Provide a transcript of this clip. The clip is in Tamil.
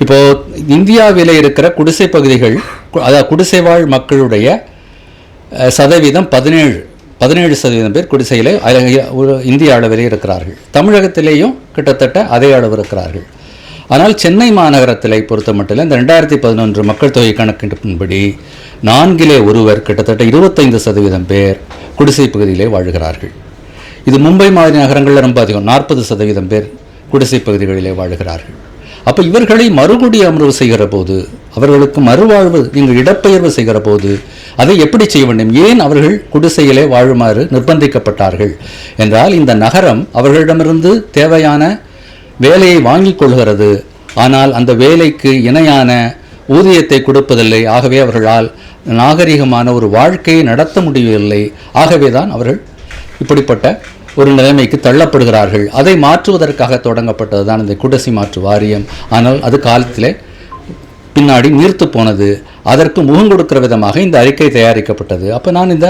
இப்போது இந்தியாவில் இருக்கிற குடிசை பகுதிகள் கு- அதாவது குடிசை வாழ் மக்களுடைய சதவீதம் பதினேழு பதினேழு சதவீதம் பேர் குடிசையில் ஒரு இந்திய அளவிலே இருக்கிறார்கள். தமிழகத்திலேயும் கிட்டத்தட்ட அதே அளவு இருக்கிறார்கள். ஆனால் சென்னை மாநகரத்திலே பொறுத்த மட்டும் இந்த ரெண்டாயிரத்தி பதினொன்று மக்கள் தொகை கணக்கெடுப்பின்படி நான்கிலே ஒருவர் கிட்டத்தட்ட இருபத்தைந்து சதவீதம் பேர் குடிசை பகுதியிலே வாழ்கிறார்கள். இது மும்பை மாதிரி நகரங்களில் ரொம்ப அதிகம் நாற்பது சதவீதம் பேர் குடிசை பகுதிகளிலே வாழுகிறார்கள். அப்போ இவர்களை மறுகுடி அமர்வு செய்கிற போது அவர்களுக்கு மறுவாழ்வு நீங்கள் இடப்பெயர்வு செய்கிற போது அதை எப்படி செய்ய வேண்டும்? ஏன் அவர்கள் குடிசையிலே வாழுமாறு நிர்பந்திக்கப்பட்டார்கள்? என்றால் இந்த நகரம் அவர்களிடமிருந்து தேவையான வேலையை வாங்கிக் கொள்கிறது. ஆனால் அந்த வேலைக்கு இணையான ஊதியத்தை கொடுப்பதில்லை. ஆகவே அவர்களால் நாகரிகமான ஒரு வாழ்க்கையை நடத்த முடியவில்லை. ஆகவே தான் அவர்கள் இப்படிப்பட்ட ஒரு நிலைமைக்கு தள்ளப்படுகிறார்கள். அதை மாற்றுவதற்காக தொடங்கப்பட்டது தான் இந்த குடசி மாற்று வாரியம். ஆனால் அது காலத்திலே பின்னாடி நீர்த்து போனது. அதற்கு முகம் கொடுக்கிற விதமாக இந்த அறிக்கை தயாரிக்கப்பட்டது. அப்போ நான் இந்த